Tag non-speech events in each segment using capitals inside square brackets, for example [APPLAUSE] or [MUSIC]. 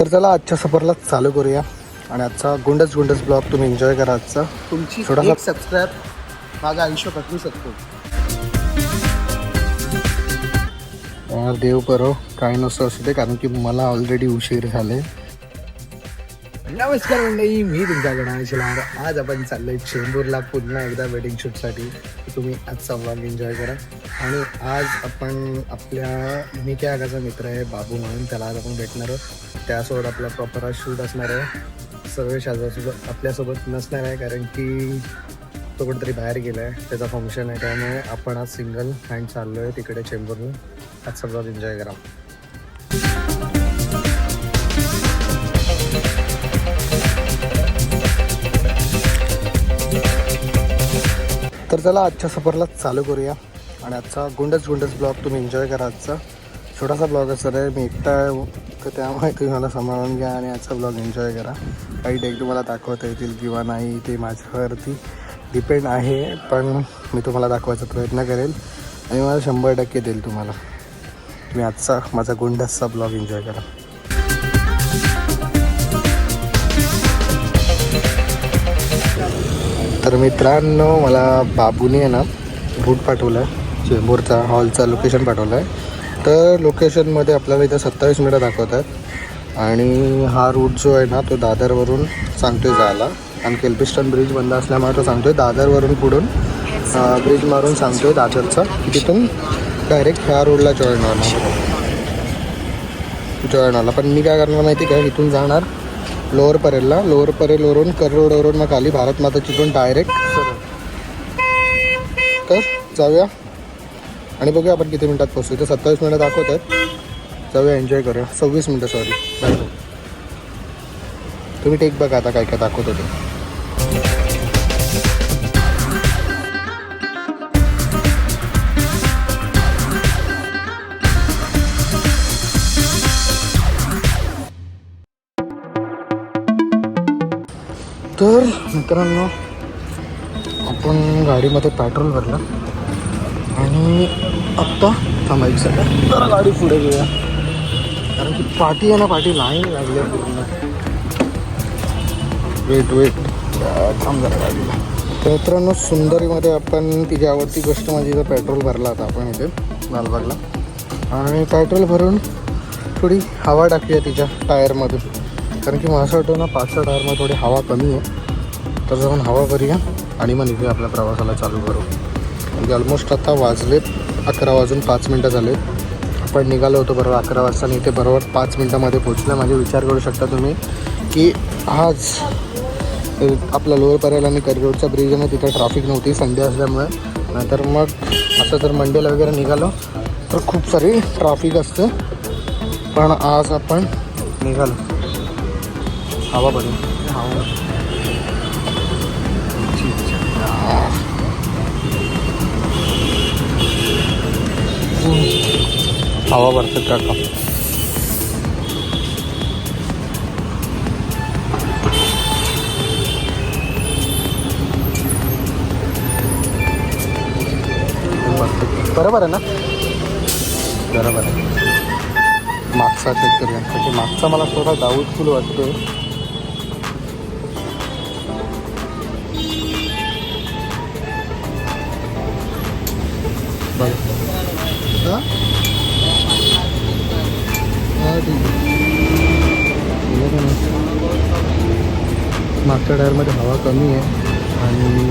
तर चला आजच्या सफरला चालू करूया. आणि आजचा गुंडच गुंडच ब्लॉग तुम्ही एन्जॉय करा आजचा. तुमची थोडासा- एक सबस्क्राईब माझं आयुष्य बदलू शकतो देव करो काही नसतं असू दे कारण की मला ऑलरेडी उशीर झाले. नमस्कार मंडळी मी तुमच्या गणेश लाड. आज आपण चाललोय चेंबूरला पुन्हा एकदा वेडिंग शूटसाठी तुम्ही आजचा व्लॉग एन्जॉय करा. आणि आज आपण आपल्या मी काय आगाचा मित्र आहे बाबू म्हणून त्याला आज आपण भेटणार आहोत. त्यासोबत आपला प्रॉपर आज शूट असणार आहे. सर्व शाजासोबत आपल्यासोबत नसणार आहे कारण की तो कुठेतरी बाहेर गेला आहे त्याचा फंक्शन आहे त्यामुळे आपण आज सिंगल हँड चाललो आहे तिकडे चेंबूरला. आजचा ब्लॉग एन्जॉय करा. तर चला आजच्या सफरला चालू करूया. आणि आजचा गुंडच गुंडच ब्लॉग तुम्ही एन्जॉय करा आजचा. छोटासा ब्लॉग असणार आहे मी एकटा आहे तर त्यामुळे तुम्ही मला सांभाळून घ्या आणि आजचा ब्लॉग एन्जॉय करा. काही डेक तुम्हाला दाखवता येतील किंवा नाही ते माझ्यावरती डिपेंड आहे पण मी तुम्हाला दाखवायचा प्रयत्न करेल. आणि मला शंभर टक्के देईल तुम्हाला. तुम्ही आजचा माझा गुंडसचा ब्लॉग एन्जॉय करा. तर मित्रांनो मला बाबूने आहे ना रूट पाठवला आहे चेंबूरचा हॉलचा लोकेशन पाठवलं आहे तर लोकेशनमध्ये आपल्याला इथं सत्तावीस मिनटं दाखवत आहेत. आणि हा रूट जो आहे ना तो दादरवरून सांगतोय जायला. आणि केल्पिस्टन ब्रिज बंद असल्यामुळे तो सांगतोय दादरवरून पुढून ब्रिज मारून सांगतोय दादरचा. की तिथून डायरेक्ट ह्या रोडला जॉईन होणार. जॉईन व्हायला पण मी काय करणार माहिती काय इथून जाणार. लोअर परेलला. लोअर परेलवरून कर रोडवरून मग खाली भारत माता तिथून डायरेक्ट तर जाऊया. आणि बघूया आपण किती मिनिटात पोहोचू इथं सत्तावीस मिनिटं दाखवत आहेत. जाऊया एन्जॉय करूया. सव्वीस मिनटं सॉरी तुम्ही टेक बघा आता काय काय दाखवत होते तर मित्रांनो आपण गाडीमध्ये पेट्रोल भरलं. आणि आत्ता थांबायचं सगळं जरा गाडी पुढे घेऊया. कारण की पाठी आहे ना पाठी लाईन लागली आहे पूर्ण. वेट वेट थांब जरा गाडीला. तर मित्रांनो सुंदरीमध्ये आपण तिची आवडती गोष्ट म्हणजे इथं पेट्रोल भरला होता आपण इथे लालबागला आणि पेट्रोल भरून थोडी हवा टाकूया तिच्या टायरमधून. कारण की मला असं वाटतं ना पाचच्या टायरमध्ये थोडी हवा कमी आहे. तर जाऊन हवा भरूया आणि मग निघूया आपल्या प्रवासाला चालू करू म्हणजे ऑलमोस्ट आता वाजलेत अकरा वाजून पाच मिनटं झाले आपण निघालो होतो बरोबर अकरा वाजता आणि इथे बरोबर पाच मिनटामध्ये पोचलं म्हणजे विचार करू शकता तुम्ही की आज आपला लोअर परेल आणि करिरोडचा ब्रिज आहे तिथे ट्रॅफिक नव्हती संडे असल्यामुळे. नाहीतर मग असं जर मंडेला वगैरे निघालो. तर खूप सारी ट्रॅफिक असते. पण आज आपण निघालो. हवा बघू हवा हवा भरतात काका बरोबर आहे ना? बरोबर आहे. मागचा चेक करूया मागचा मला थोडा डाऊटफुल वाटतोय. बघ ठीक आहे. मागच्या टायरमध्ये हवा कमी आहे आणि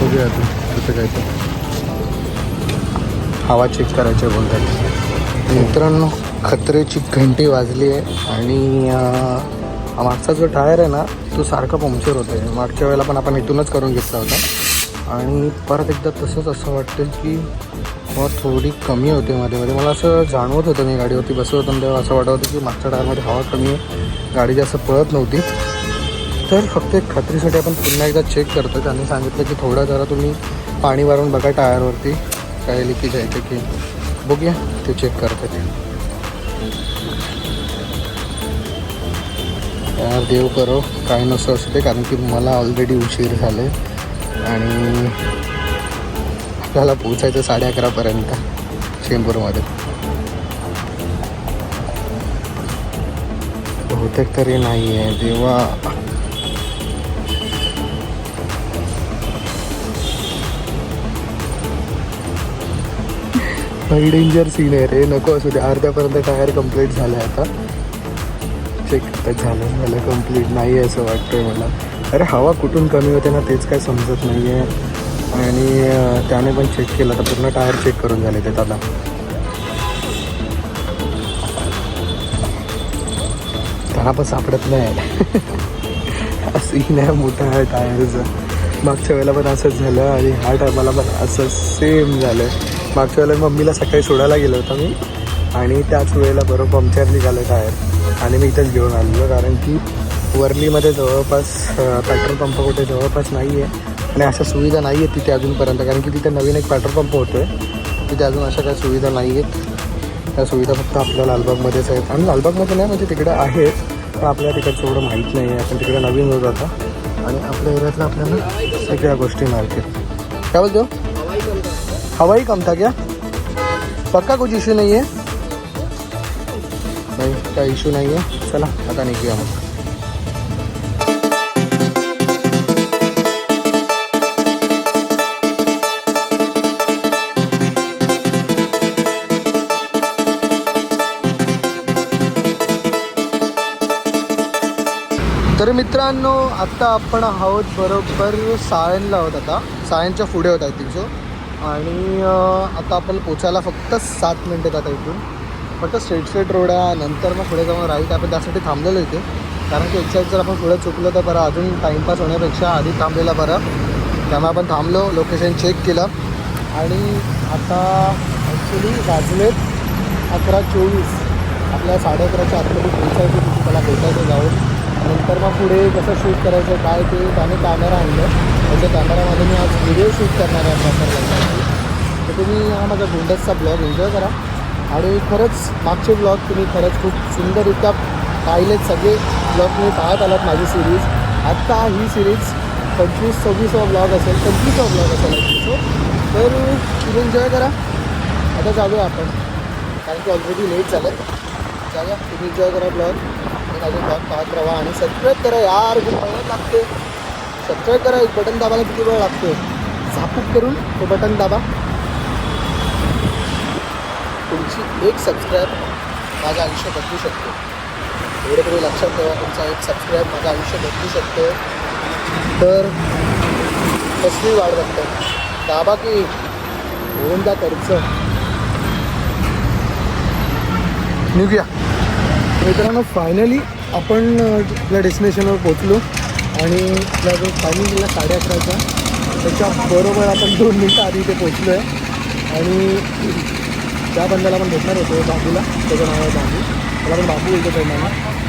बघूया आता कसं काय तर हवा चेक करायची आहे बोलतात. मित्रांनो खत्रेची घंटी वाजली आहे आणि मागचा जो टायर आहे ना तो सारखा पंक्चर होतो आहे मागच्या वेळेला पण आपण इथूनच करून घेतला होता. आणि परत एकदा तसंच असं वाटतं की हवा थोडी कमी होते मध्ये मध्ये मला असं जाणवत होतं मी गाडीवरती बसत होतं तेव्हा असं वाटत होतं की मागच्या टायरमध्ये हवा कमी आहे गाडी जास्त पळत नव्हती तर फक्त एक खात्रीसाठी आपण पुन्हा एकदा चेक करतो त्यांनी सांगितलं की थोडं जरा तुम्ही पाणी मारून बघा टायरवरती काय लिकेज आहे ते की बघूया ते चेक करते ते यार देव करो काय नसतं असते कारण की मला ऑलरेडी उशीर झाले। आणि आपल्याला पोचायचं साडे अकरापर्यंत चेंबूरमध्ये. बहुतेक तरी नाही आहे देवा. काही डेंजर सीन आहे रे. नको असू दे. अर्ध्यापर्यंत टायर कंप्लीट झालं आहे आता. चेक आता झालं झालं कंप्लीट नाही आहे असं वाटतंय मला. अरे हवा कुठून कमी होते ना तेच काय समजत नाही आहे आणि त्याने पण चेक केलं तर पूर्ण टायर चेक करून झाले ते दादा. त्याला पण सापडत नाही. [LAUGHS] सीन आहे मोठा आहे टायरचा. मागच्या वेळेला पण असंच झालं आणि ह्या टायमाला पण असं सेम झालं. मागच्या वेळेला मम्मीला सकाळी सोडायला गेलो होतो मी. आणि त्याच वेळेला बरोबर पंक्चर निघालं टायर. आणि मी इथंच घेऊन आलेलो कारण की वर्लीमध्ये जवळपास पेट्रोल पंप कुठे जवळपास नाही आहे आणि अशा सुविधा नाही आहेत तिथे अजूनपर्यंत. कारण की तिथे नवीन एक पेट्रोल पंप होतो. आहे तिथे अजून अशा काही सुविधा नाही आहेत. त्या सुविधा फक्त आपल्या लालबागमध्येच आहेत. आणि लालबागमध्ये नाही म्हणजे तिकडे आहेत. पण आपल्याला तिकडचं एवढं माहीत नाही आहे. आपण तिकडे नवीन होत आता. आणि आपल्या एरियातलं आपल्याला सगळ्या गोष्टी माहिती काय बोलतो? हवाई कम था क्या? पक्का कुछ इशू नाही आहे नाही काय इशू नाही आहे चला आता निघूया मग. मित्रांनो आत्ता आपण आहोत बरोबर सायनला आहोत आता. सायनच्या पुढे होत आहे तिथं आणि आता आपण पोचायला फक्त सात मिनटं आता इथून. फक्त स्ट्रेट स्ट्रेट रोड आहे. नंतर मग पुढे जाऊन राईट आपण त्यासाठी थांबलेलो इथे. कारण की एक्झॅक्ट जर आपण पुढे चुकलो तर बरं अजून टाईमपास होण्यापेक्षा आधी थांबलेला बरं. त्यामुळे आपण थांबलो लोकेशन चेक केलं. आणि आता ॲक्च्युली वाजलेत अकरा चोवीस. आपल्या साडे अकराच्या आतमध्ये पोचायचं तिथे भेटायचं जाऊन. नंतर मग पुढे कसं शूट करायचं काय ते त्याने कॅमेरा आणलं. त्याच्या कॅमेरामध्ये मी आज व्हिडिओ शूट करणार आहे प्रॉपर तर तुम्ही हा माझा गुंडसचा ब्लॉग एन्जॉय करा. आणि खरंच मागचे ब्लॉग तुम्ही खरंच खूप सुंदररित्या पाहिलेत सगळे ब्लॉग तुम्ही पाहत आलात माझी सिरीज आत्ता ही सिरीज पंचवीस सव्वीसवा ब्लॉग असेल पंचवीसवा ब्लॉग असेल. ॲक्च्युली तर तुम्ही एन्जॉय करा. आता जाऊया आपण. कारण की ऑलरेडी लेट झालं जाऊया. तुम्ही एन्जॉय करा ब्लॉग माझे ब्लॉग पाहत राहा. आणि सबस्क्राईब करा यार खूप मेहनत लागते सबस्क्राईब करा एक बटन दाबायला किती वेळ लागतो झापूक करून तो बटन दाबा. तुमची एक सबस्क्राईब माझं आयुष्य बदलू शकतो. एवढं तरी लक्षात ठेवा तुमचा एक सबस्क्राईब माझं आयुष्य बदलू शकतो तर कसली वाढ बघतो दाबा की होऊन जा खर्च निघूया. मित्रांनो फायनली आपण आपल्या डेस्टिनेशनवर पोचलो आणि आपला जो टायमिंग दिला साडे अकराचा त्याच्या बरोबर आपण दोन मिनटं आधी इथे पोचलो आहे आणि त्या बंदाला आपण भेटणार होतो बाबूला. त्याचं नाव आहे बाबू. त्याला पण बाबू येतो पहिल्यांदा.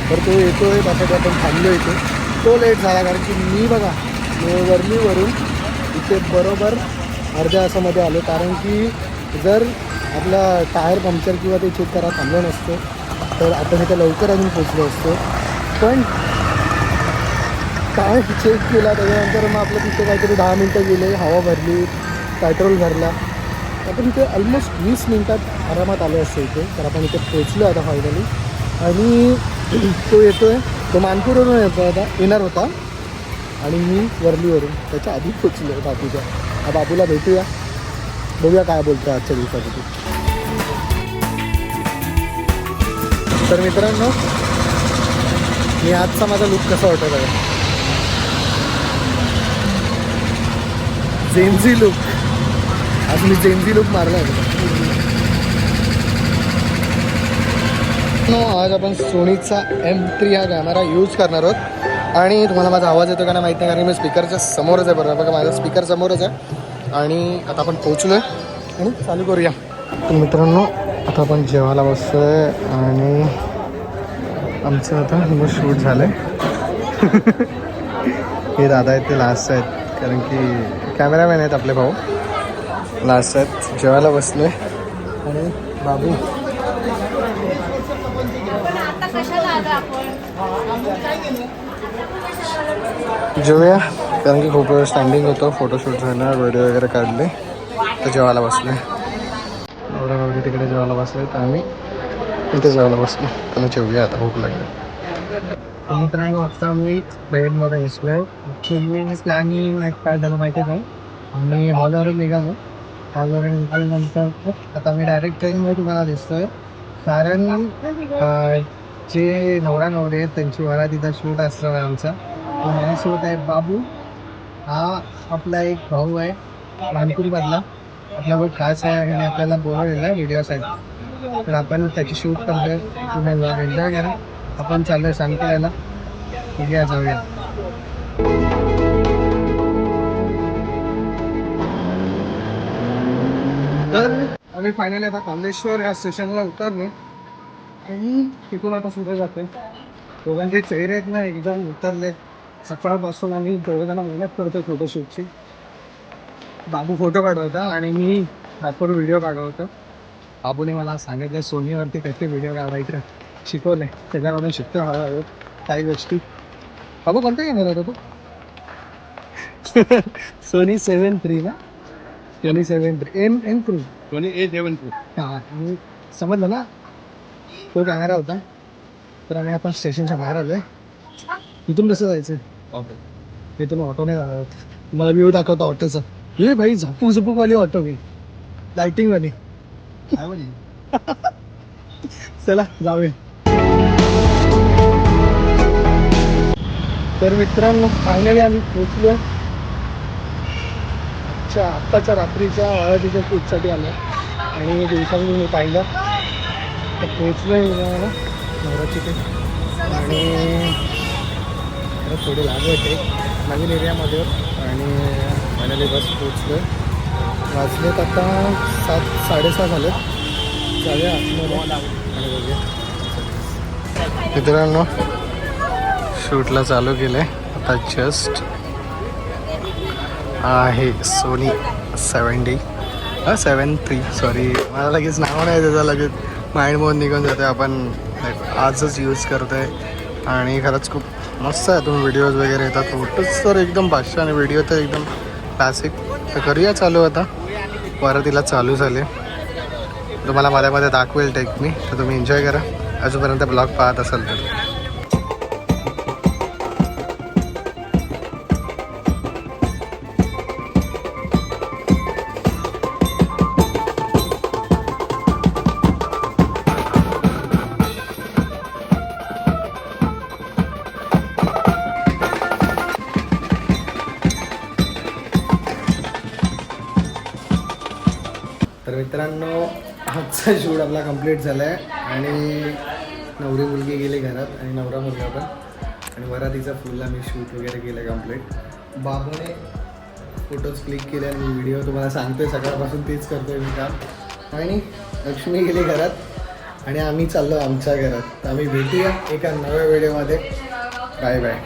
तर तो येतो आहे त्यासाठी आपण थांबलो इथे. तो लेट झाला कारण की मी बघा वर्मीवरून इथे बरोबर अर्ध्या तासामध्ये आलो. कारण की जर आपला टायर पंक्चर किंवा ते चेक करा थांबलं नसतं तर आपण इथे लवकर अजून पोचलो असतो. पण काय चेक केला त्याच्यानंतर मग आपलं तिथे काहीतरी दहा मिनटं गेले हवा भरली पेट्रोल भरला. आपण इथे ऑलमोस्ट वीस मिनटात आरामात आलो असतो इथे. तर आपण इथे पोचलो आता फायनली आणि [CLEARS THROAT] तो येतो आहे तो मानपूरवरून येतो आता. येणार होता. आणि मी वरलीवरून. त्याच्या आधी पोचलो बापूच्या हा बापूला भेटूया. बघूया काय बोलतो आजच्या दिवसासाठी तर मित्रांनो मी आजचा माझा लुक कसा वाटत आहे जेन्झी लुक आज मी जेन्झी लुक मारला आहे नो आज आपण सोनीचा एम थ्री हा कॅमेरा यूज करणार आहोत. आणि तुम्हाला माझा आवाज येतो का नाही माहीत नाही कारण मी स्पीकरच्या समोरच आहे बरोबर बघा माझा स्पीकर समोरच आहे. आणि आता आपण पोहोचलो आहे आणि चालू करूया. मित्रांनो आता आपण जेवायला बसतो आहे आणि आमचं आता मग शूट झालं आहे हे दादा आहेत ते लास्ट आहेत. कारण की कॅमेरामॅन आहेत आपले भाऊ. लास्ट आहेत. जेवायला बसलो आहे आणि बाबू. जेवूया कारण की खूप वेळ स्टँडिंग होतं. फोटोशूट झालं व्हिडिओ वगैरे काढले. तर जेवायला बसले एवढ्या तिकडे जेवायला बसले तर आम्ही इथे जेवायला बसलो. आम्ही जेवूया आता भूक लागली. मित्रांनो वाजता मी ट्रेनमध्ये बसलोय. ॲक्च्युली प्लॅनिंग काय झालं माहिती नाही आम्ही हॉलवरून निघालो. हॉलवरून निघाल्यानंतर आता मी डायरेक्ट ट्रेनमध्ये तुम्हाला दिसतोय. कारण जे नवरा नवरे आहेत त्यांची वरातीचा शूट असणार आहे आमचा. माझ्यासोबत आहे बाबू. हा आपला एक भाऊ आहे मानपूरमधला आपला बहुत खास आहे आणि आपल्याला बोलवलेला व्हिडिओ व्हिडिओसाठी तर आपण त्याची शूट करतोय. तुम्ही एन्जॉय करा आपण चाललोय सांगतो याला ठीक जाऊया. तर आम्ही फायनली आता कांदेश्वर या स्टेशनला उतरलो. आणि तिथून आता पुढे जाते दोघांचे चेहरे आहेत ना एकदम उतरले सकाळपासून आम्ही दोघं मेहनत करतोय फोटोशूटची बाबू फोटो काढवता आणि मी दाखवून व्हिडिओ काढवतो. बाबूने मला सांगितलं सोनीवरती कसे व्हिडिओ काढायचे शिकवले त्याच्याकडून शिकतो हळूहळू. काही गोष्टी. बाबू कोणतं घेणार होता तू? [LAUGHS] सोनी सेवन थ्री ना? Sony seven three M M three Sony A seven two हां आणि समजलं ना? तो कॅमेरा होता. तर आम्ही आपण स्टेशनच्या बाहेर आलोय. इथून कसं जायचं? इथून ऑटोने जाणार. तुम्हाला व्ह्यू दाखवतो ऑटोचा हे भाई झपूक झपूक वाली ऑटो मी लाइटिंग वाली. चला जाऊया. तर मित्रांनो फायनली आम्ही पोचलो अच्छा आत्ताच्या रात्रीच्या हळदीच्या शूटसाठी आलो आणि दिवसांनी मी पाहिलं. तर पोचलो नवराची ते. आणि थोडी लांब होते नवीन एरियामध्ये आणि फायनली बस पोचलो वाजलेत आता सात साडेसहा झालेत. जाऊया मित्रांनो शूटला चालू केलंय. आता जस्ट आहे सोनी सेवन्टी हा सेवन थ्री सॉरी मला लगेच नाव नाही त्याचं लगेच माइंड मोड निघून जाते. आपण आजच यूज करतोय. आणि खरंच खूप मस्त आहे. तुम्ही व्हिडिओज वगैरे येतात. फोटोज तर एकदम भाषा आणि व्हिडिओ तर एकदम क्लासिक तर करूया चालू आता. वरातीला चालू झाले. तुम्हाला मध्ये मध्ये दाखवेल टेक मी. तर तुम्ही एन्जॉय करा. अजूनपर्यंत ब्लॉग पाहत असाल तर. मित्रांनो आजचा शूट आपला कंप्लीट झाला आहे आणि नवरी मुलगी गेली घरात आणि नवरा मुलगा पण. आणि वरातीचा फुल आम्ही शूट वगैरे केलं कंप्लीट बाबूने फोटोज क्लिक केले आणि व्हिडिओ तुम्हाला सांगतोय सकाळपासून तेच करतोय मी काम. आणि लक्ष्मी गेली घरात. आणि आम्ही चाललो आमच्या घरात. तर आम्ही भेटूया एका नव्या व्हिडिओमध्ये बाय बाय